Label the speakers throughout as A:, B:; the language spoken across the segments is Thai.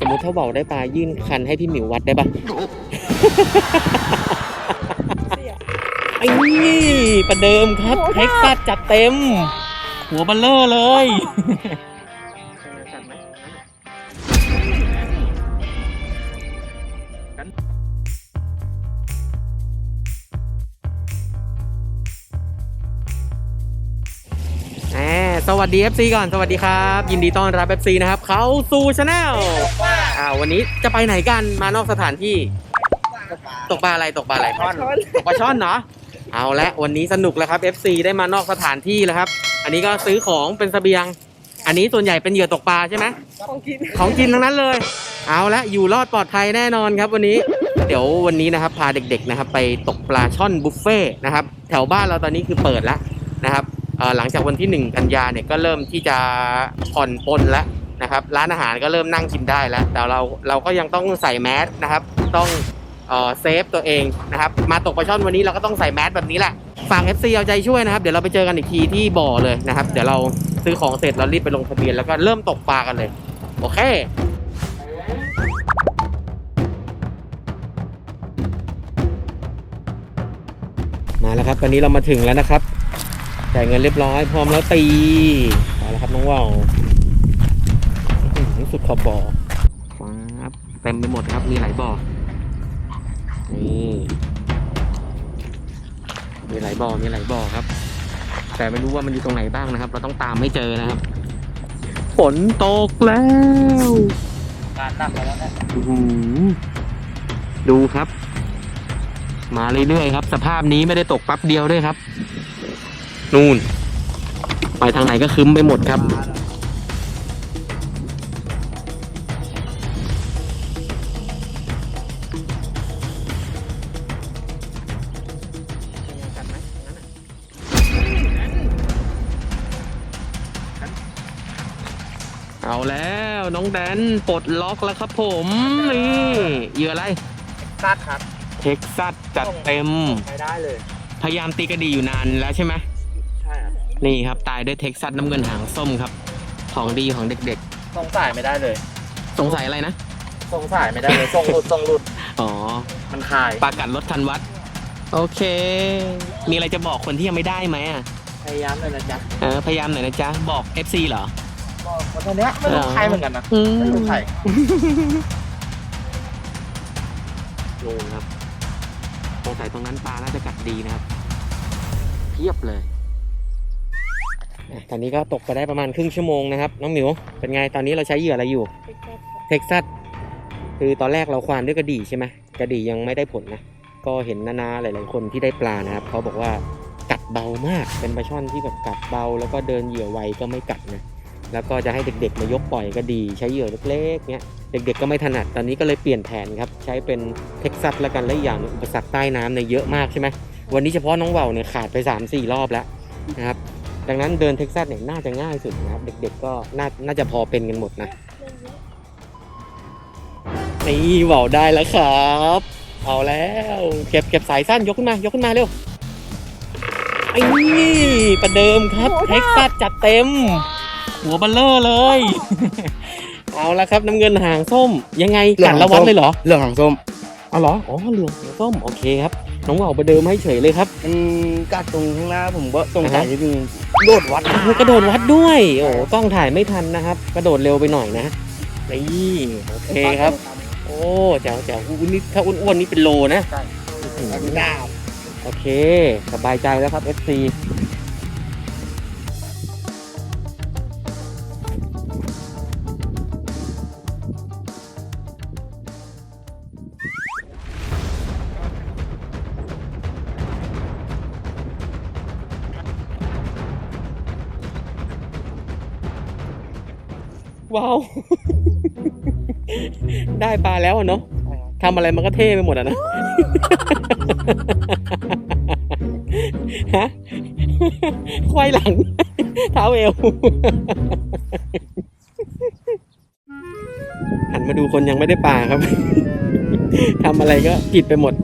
A: สมมุติถ้าเบาได้ปลายื่นคันให้พี่หมิววัดได้ปะไอ้นี่ประเดิมครับเท็กซัสจัดเต็ม หัวเบัลเลอร์เลย สวัสดี FC ก่อน สวัสดีครับ ยินดีต้อนรับ FC นะครับ เขาสู่ชาแนลอ่าวันนี้จะไปไหนกันมานอกสถานที่ ตกปลาอะไรตกปลาอะไร
B: ช่อน
A: ตกปลาช่อนเนาะเอาละวันนี้สนุกแล้วครับ FC ได้มานอกสถานที่แล้วครับ อันนี้ก็ซื้อของเป็นเสบียง อันนี้ส่วนใหญ่เป็นเหยื่อตกปลาใช่ไหม
B: ของกิน
A: ของกินทั้งนั้นเลย เอาละอยู่รอดปลอดภัยแน่นอนครับวันนี้ เดี๋ยววันนี้นะครับพาเด็กๆนะครับ ไปตกปลาช่อนบุฟเฟ่ต์นะครับแถวบ้านเราตอนนี้คือเปิดแล้วนะครับเอ่อ หลังจากวันที่ 1 กันยาเนี่ยก็เริ่มที่จะผ่อนปลนแล้วนะครับร้านอาหารก็เริ่มนั่งกินได้แล้ว แต่เราเราก็ยังต้องใส่แมสนะครับ ต้องเอ่อเซฟตัวเองนะครับ มาตกปลาช่อนวันนี้เราก็ต้องใส่แมสแบบนี้แหละฝาก FC เอาใจช่วยนะครับ เดี๋ยวเราไปเจอกันอีกทีที่บ่อเลยนะครับ เดี๋ยวเราซื้อของเสร็จเรารีบไปลงทะเบียนแล้วก็เริ่มตกปลากันเลย โอเคมาแล้วครับตอนนี้เรามาถึงแล้วนะครับ จ่ายเงินเรียบร้อย พร้อมแล้วตีมาแล้วครับน้องว่าวสุดขอบบ่อครับเต็มไปหมดครับมีหลายบ่อนี่มีหลายบ่อมีหลายบ่อครับ แต่ไม่รู้ว่ามันอยู่ตรงไหนบ้างนะครับ เราต้องตามให้เจอนะครับฝนตกแล้ว
B: การนักแล้วนี่ย
A: อื้อหือดูครับ มาเรื่อยๆครับ สภาพนี้ไม่ได้ตกปั๊บเดียวด้วยครับ นู่น ไปทางไหนก็คึ้มไปหมดครับ เอาแล้วน้องแดนปลดล็อกแล้วครับผม นี่เหยื่ออะไร
B: ซัดครับ
A: เท็กซัสจัดเต็ม
B: ใช้ได้เลย
A: พยายามตีกระดีอยู่นานแล้วใช่ไหม
B: ใช่ครับ นี่
A: นี่ครับ ตายด้วยเท็กซัสน้ำเงินหางส้มครับ ของดีของเด็ก
B: ส่งสายไม่ได้เลย
A: ๆ สงสัยอะไรนะ
B: ส่งสายไม่ได้เลยส่งหลุดส่งหลุด
A: อ๋อ
B: มันคาย
A: ปากัดรถทันวัด โอเค มีอะไรจะบอกคนที่ยังไม่ได้ไหมอะ
B: พยายามเลยนะจ๊ะ
A: เออพยายามหน่อยนะจ๊ะ บอก FC เหรอ
B: ก็คนตัวเนี้ยไม่รู้ใครเหมือนกันนะ
A: อื
B: ไม่รู้ใคร
A: ลงครับสงสัยตรงนั้นปลาน่าจะกัดดีนะครับเทียบเลยอะ ตอนนี้ก็ตกไปได้ประมาณครึ่งชั่วโมงนะครับ น้องหมิว เป็นไงตอนนี้เราใช้เหยื่ออะไรอยู่ เท็กซัสคือตอนแรกเราควานด้วยกระดี่ใช่ไหมกระดี่ยังไม่ได้ผลนะ ก็เห็นนานาหลาย ๆ คนที่ได้ปลานะครับ เขาบอกว่ากัดเบามาก เป็นปลาช่อนที่แบบกัดเบา แล้วก็เดินเหยื่อไวก็ไม่กัดนะ แล้วก็จะให้เด็ก ๆ มายกปล่อยก็ดีใช้เหยื่อเล็ก ๆ เนี้ย เด็ก ๆ ก็ไม่ถนัด ตอนนี้ก็เลยเปลี่ยนแผนครับ ใช้เป็นเท็กซัสแล้วกัน และอีกอย่างหนึ่งอุปสรรคใต้น้ำเนี่ยเยอะมากใช่ไหมวันนี้เฉพาะน้องเบาเนี่ยขาดไป3 4รอบแล้วนะครับ ดังนั้นเดินเท็กซัสเนี่ยน่าจะง่ายสุดนะครับ เด็กๆก็น่าน่าจะพอเป็นกันหมดนะนี่เบาได้แล้วครับ เอาแล้วเก็บเก็บสายสั้นยกขึ้นมายกขึ้นมาเร็วไอ้นี่ประเดิมครับเท็กซัสจัดเต็ม หัวเบัลเลอร์เลย เอาละครับน้ำเงินหางส้มยังไงกัดละวัดเลยเหรอ
C: เรื่องของส้ม
A: เอาเหรออ๋อเหลืองหางส้มโอเคครับ น้องเบาประเดิมให้เฉยเลยครับ
C: มันกัดตรงข้างหน้าผมก็สงสัย
A: อ่าฮะ
C: นิดนึงโดดวัด
A: โอ้โหกระโดดวัดด้วย โอ้โหกล้องถ่ายไม่ทันนะครับ กระโดดเร็วไปหน่อยนะนี่โอเคครับ โอ้แจ๋วแจ๋วอุ้ยนี่ถ้าอ้วนๆนี่เป็นโลนะ
B: ใช่
A: อื้อ
C: มัน
A: หือ
C: ดาบ
A: โอเค สบายใจแล้วครับ FC ได้ปลาแล้วอะเนาะทำอะไรมันก็เท่ไปหมดอะนะ ฮะ ควายหลัง เท้าเอว หันมาดูคนยังไม่ได้ปลาครับ ทำอะไรก็ผิดไปหมด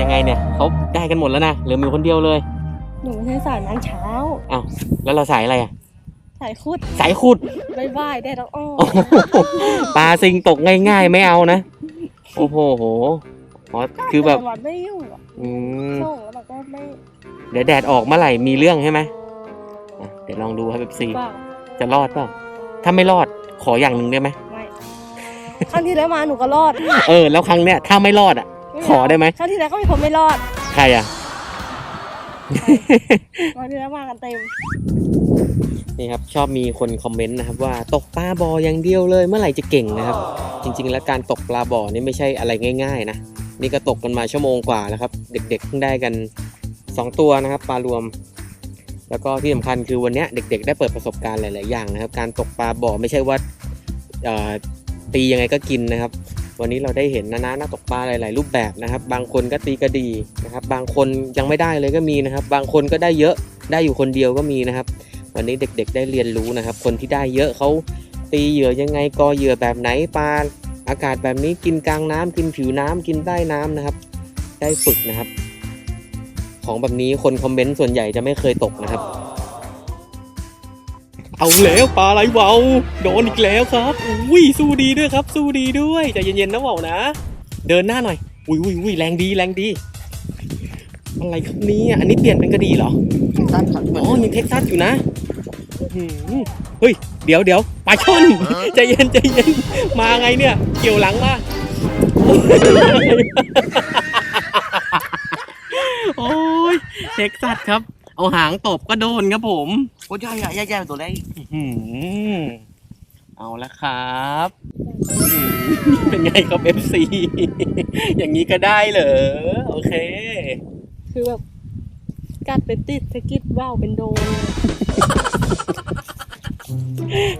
A: ยังไงเนี่ยเขาได้กันหมดแล้วนะเหลือหมิวคนเดียวเลย
D: หนูไม่ใช่สายนั้นเช้า
A: อ้าวแล้วเราสายอะไรอะ
D: สายคุด
A: สายขุด
D: บายบายได้แล้วอ้อ
A: โอ้โหปลาซิงตกง่ายๆ ไม่เอานะ โอ้โหโหอ๋อคือแบบ
D: วันไม่อยู่อะ
A: อืม
D: ส่งแล้วมันก็ไม่
A: เดี๋ยวแดดออกเมื่อไหร่มีเรื่องใช่ไหมอะเดี๋ยวลองดูครับเอฟซี
D: เปล่า
A: จะรอดเปล่าถ้าไม่รอดขออย่างหนึ่งได้ไหม
D: ไม่ครั้งที่แล้วมาหนูก็รอด
A: เออ แล้วครั้งเนี้ยถ้าไม่รอดอะ ขอได้ไหม
D: ครั้งที่แล้วก็มีคนไม่รอด
A: ใครอะ
D: ครั้งที่แล้วมากันเต็ม
A: นี่ครับชอบมีคนคอมเมนต์นะครับว่าตกปลาบ่ออย่างเดียวเลยเมื่อไหร่จะเก่งนะครับ จริง ๆ แล้วการตกปลาบ่อนี่ไม่ใช่อะไรง่าย ๆ นะ นี่ก็ตกกันมาชั่วโมงกว่าแล้วครับ เด็กๆเพิ่งได้กัน 2 ตัวนะครับปลารวม แล้วก็ที่สำคัญคือวันเนี้ยเด็ก ๆ ได้เปิดประสบการณ์หลายๆอย่างนะครับ การตกปลาบ่อไม่ใช่ว่าเอ่อตียังไงก็กินนะครับ วันนี้เราได้เห็นนานานักตกปลาหลาย ๆ รูปแบบนะครับ บางคนก็ตีกระดีนะครับ บางคนยังไม่ได้เลยก็มีนะครับ บางคนก็ได้เยอะได้อยู่คนเดียวก็มีนะครับ วันนี้เด็ก ๆ ได้เรียนรู้นะครับ คนที่ได้เยอะเขาตีเหยื่อยังไงกอเหยื่อแบบไหนปลาอากาศแบบนี้กินกลางน้ำกินผิวน้ำกินใต้น้ำนะครับ ได้ฝึกนะครับ ของแบบนี้คนคอมเมนต์ส่วนใหญ่จะไม่เคยตกนะครับ เอาแล้วปลาไหลเวาโดนอีกแล้วครับอุ้ยสู้ดีด้วยครับ สู้ดีด้วยใจเย็นๆนะเวานะ เดินหน้าหน่อยอุ้ยอุ้ยอุ้ยแรงดีแรงดีอะไรครับเนี้อันนี้เปลี่ยนเป็นกระดีเหรอ
C: ท่านครับ
A: อ๋อยังเท็กซัสอยู่นะอื้อหือเฮ้ยเดี๋ยวเดี๋ยวปลาช่อนใจเย็นใจเย็นมาไงเนี่ย เกี่ยวหลังมาโอ้ยเท็กซัสครับ เอาหางตบก็โดนครับผม
C: โอ้ยใหญ่ใหญ่ใหญ่ใหญ่ตัวเล็ก
A: อื้อหือเอาละครับอื้อหือเป็นไงครับ FC อย่างนี้ก็ได้เหรอ โอเค
D: คือแบบกัดไปติดสะกิดว่าวเป็นโดนเลย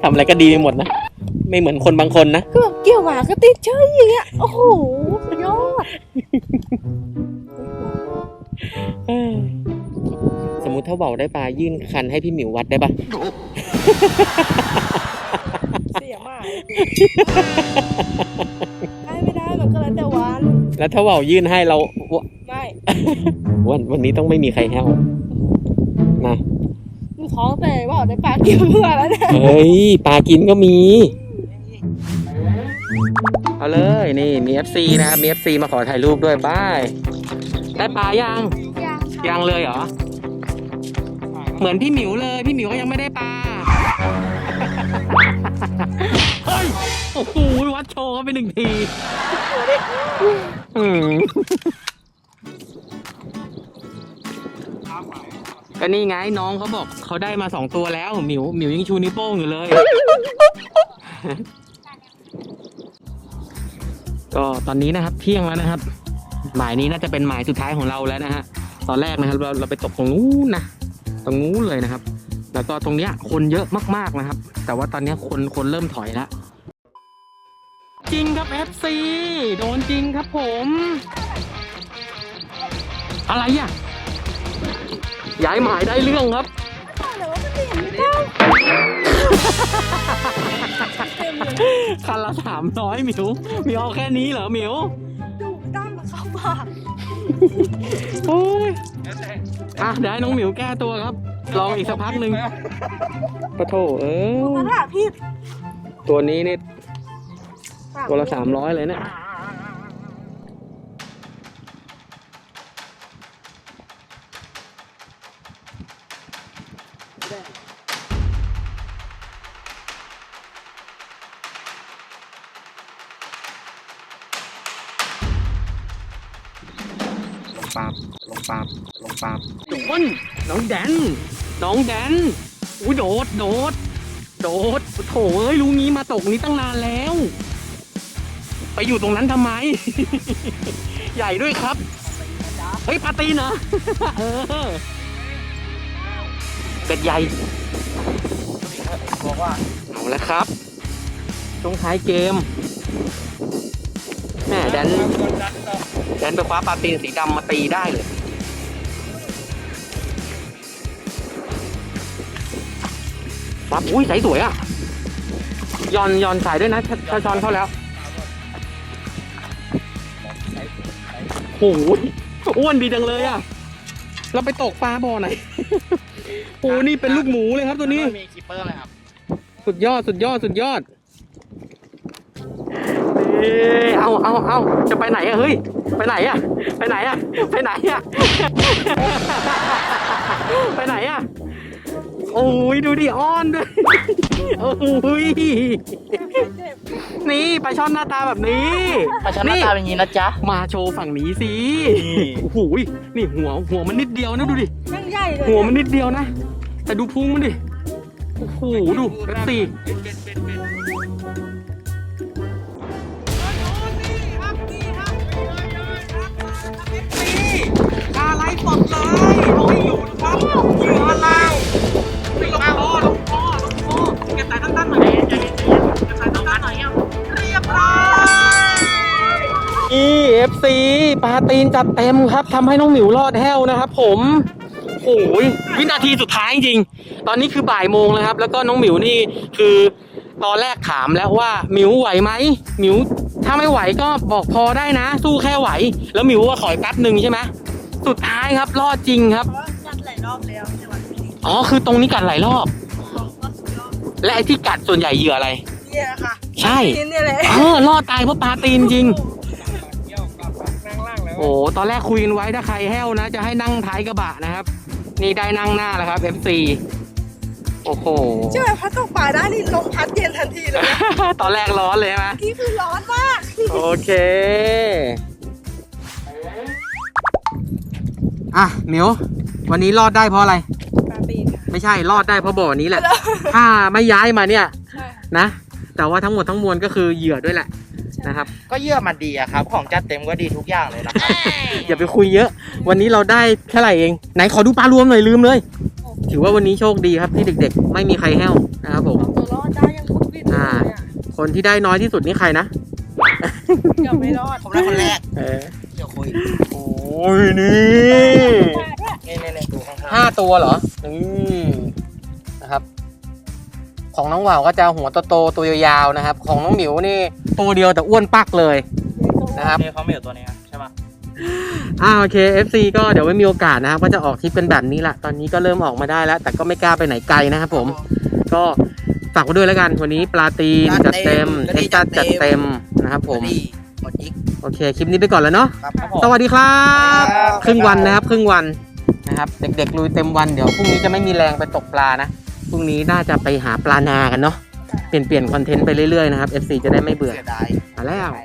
A: ทำอะไรก็ดีไปหมดนะ ไม่เหมือนคนบางคนนะ
D: คือแบบเกี่ยวหมาก็ติดเฉยอย่างเงี้ยโอ้โหสุดยอด
A: เอ้ยสมมุติ ถ้าเบาได้ปลายื่นคันให้พี่หมิววัดได้ปะ
D: เสียมากได้ไม่ได้มันก็แล้วแต่วัน
A: แล้วถ้าเบายื่นให้เราวะ
D: ไม่
A: วันวันนี้ต้องไม่มีใครแห้วนะ
D: หนูท้องแต่ว่าวได้ปลาเกี่ยวเมื่อแล้วเนี่ย
A: เฮ้ยปลากินก็มีเอาเลยนี่มี FC นะครับมี FC มาขอถ่ายรูปด้วยบายได้ปลายัง
D: ยัง
A: ยังเลยเหรอ เหมือนพี่หมิวเลย พี่หมิวก็ยังไม่ได้ปลาเฮ้ยโอ้โหวัดโชว์เขาไปหนึ่งทีอืมก็นี่ไงน้องเขาบอกเขาได้มาสองตัวแล้วหมิวหมิวยังชูนิ้วโป้งอยู่เลย ก็ตอนนี้นะครับเที่ยงแล้วนะครับ หมายนี้น่าจะเป็นหมายสุดท้ายของเราแล้วนะฮะตอนแรกนะครับเราเราไปตกตรงนู้นนะ ตรงนู้นเลยนะครับ แล้วก็ตรงเนี้ยคนเยอะมากๆนะครับ แต่ว่าตอนเนี้ยคนคนเริ่มถอยแล้วจริงครับ FC โดนจริงครับผม อะไรอะย้ายหมายได้เรื่องครับ
D: แต่ว่ามันเห็นไม่ได้เต็มเลย
A: คันละสามร้อยหมิวหมิวเอาแค่นี้เหรอหมิว
D: ดูด้านมาเข้าปาก
A: โอ้ย อะเดี๋ยวให้น้องหมิวแก้ตัวครับ ลองอีกสักพักหนึ่งปะโถเออ
D: ภาษาผิด
A: ตัวนี้นี่ตัวละสามร้อยเลยเนี่ยลงปาบลงปาบ ลงปาบโดนน้องแดน น้องแดนอุ้ยโดดโดดโดดโถเอ้ยรู้งี้มาตกนี้ตั้งนานแล้ว ไปอยู่ตรงนั้นทำไม ใหญ่ด้วยครับ เฮ้ยปาตีนเหรอเออเป็ดใหญ่
B: บอกว่า
A: เอาละครับช่วงท้ายเกมแม่แดนแดนไปคว้าปลาตีนสีดำมาตีได้เลย ปั๊บอุ้ยใสสวยอะยอนยอนสายด้วยนะถ้าถ้าช้อนเข้าแล้วโอ้โหอ้วนดีจังเลยอะ เราไปตกปลาบ่อไหนโอ้นี่เป็นลูกหมูเลยครับตัวนี้
B: มีคีเปอร์เลยครับ
A: สุดยอดสุดยอดสุดยอดเอ้ยเอาเอาเอาจะไปไหนอะเฮ้ย ไปไหนอะไปไหนอะไปไหนอะไปไหนอะ โอ้ยดูดิอ้อนด้วยโอ้ยนี่ปลาช่อนหน้าตาแบบนี้
B: ปลาช่อนหน้าตาเป็นอย่างนี้นะจ๊ะ
A: มาโชว์ฝั่งนี้สิโอ้โหยนี่หัวหัวมันนิดเดียวนะดูดิ
D: นั่งใหญ่เลย
A: หัวมันนิดเดียวนะ แต่ดูพุงมันดิโอ้โหดูเอฟซี
C: อะไรสดเลยเอาให้อยู่นะครับเหยื่ออะไร สายตั้นๆหน่อยใจเย็นๆเก็บสายตั้นๆหน่อยเอาเรียบร้อย
A: อีเอฟซีปาตีนจัดเต็มครับทำให้น้องหมิวรอดแห้วนะครับผมโอ้ยวินาทีสุดท้ายจริง ตอนนี้คือบ่ายโมงแล้วครับ แล้วก็น้องหมิวนี่คือตอนแรกถามแล้วว่าหมิวไหวไหมหมิวถ้าไม่ไหวก็บอกพอได้นะ สู้แค่ไหว แล้วหมิวว่าขออีกแป๊บหนึ่งใช่ไหมสุดท้ายครับรอดจริงครับ
C: เพราะว่ากัดหลายรอบแล้วในวันนี้
A: อ๋อคือตรงนี้กัดหลายรอบ และไอ้ที่กัดส่วนใหญ่เหยื่ออะไร
C: เนี่ยค่ะ
A: ใช่
C: กินเนี่ยแหละ
A: เออรอดตายเพราะปลาตีนจริงโอ้ตอนแรกคุยกันไว้ถ้าใครแห้วนะ จะให้นั่งท้ายกระบะนะครับ นี่ได้นั่งหน้าแล้วครับ FC โอ้โห
C: เชื่อพัดตกปลาได้นี่ลมพัดเย็นทันทีเลยนะ
A: ตอนแรกร้อนเลยใช่ไหม
C: นี่คือร้อนมาก
A: โอเค อะหมิววันนี้รอดได้เพราะอะไร
C: ปลาปีนค่ะ
A: ไม่ใช่รอดได้เพราะบ่อนี้แหละ ถ้าไม่ย้ายมาเนี่ย
C: ใช่
A: นะ แต่ว่าทั้งหมดทั้งมวลก็คือเหยื่อด้วยแหละนะครับ
B: ก็เยื่อมันดีอะครับ ของจัดเต็มก็ดีทุกอย่างเลยนะครับ
A: อย่าไปคุยเยอะ วันนี้เราได้เท่าไหร่เอง ไหนขอดูปลารวมหน่อยลืมเลย ถือว่าวันนี้โชคดีครับที่เด็กๆ ไม่มีใครแห้วนะครับผม
C: เอาตัวรอดได้ยังคุดวิดเลยเนี่ย
A: คนที่ได้น้อยที่สุดนี่ใครนะ
C: เกือบไม่รอด
B: ผมได้คนแรก
A: เออ
B: เดี๋ยวคุย
A: โอ้ยนี่
B: นี่นี่นี่ดูข้างๆ
A: ห้าตัวเหรอนี่นะครับ ของน้องว่าวก็จะหัวโตๆตัวยาวๆนะครับ ของน้องหมิวนี่ตัวเดียวแต่อ้วนปักเลยนะครับ
B: นี่เขาไม่อยู่ตัวนี้ใช่ปะ
A: อ่าโอเค FC ก็เดี๋ยวไม่มีโอกาสนะครับก็จะออกทริปเป็นแบบนี้แหละตอนนี้ก็เริ่มออกมาได้แล้ว แต่ก็ไม่กล้าไปไหนไกลนะครับผม ก็ฝากไว้ด้วยแล้วกัน วันนี้ปลาตีนจัดเต็มเอ็กซ์จัดจัดเต็มนะครับผม
B: ดีหมดอีก
A: โอเค คลิปนี้ไปก่อนแล้วเนาะ
B: ครับครับผม
A: สวัสดีครับ
B: ครับ
A: ครึ่งวันนะครับ ครึ่งวันนะครับ เด็กๆลุยเต็มวันเดี๋ยวพรุ่งนี้จะไม่มีแรงไปตกปลานะ พรุ่งนี้น่าจะไปหาปลานากันเนาะเปลี่ยนเปลี่ยนคอนเทนต์ไปเรื่อยๆนะครับ FC จะได้ไม่เบื่อ
B: เสียดาย
A: มาแล้ว
B: ไป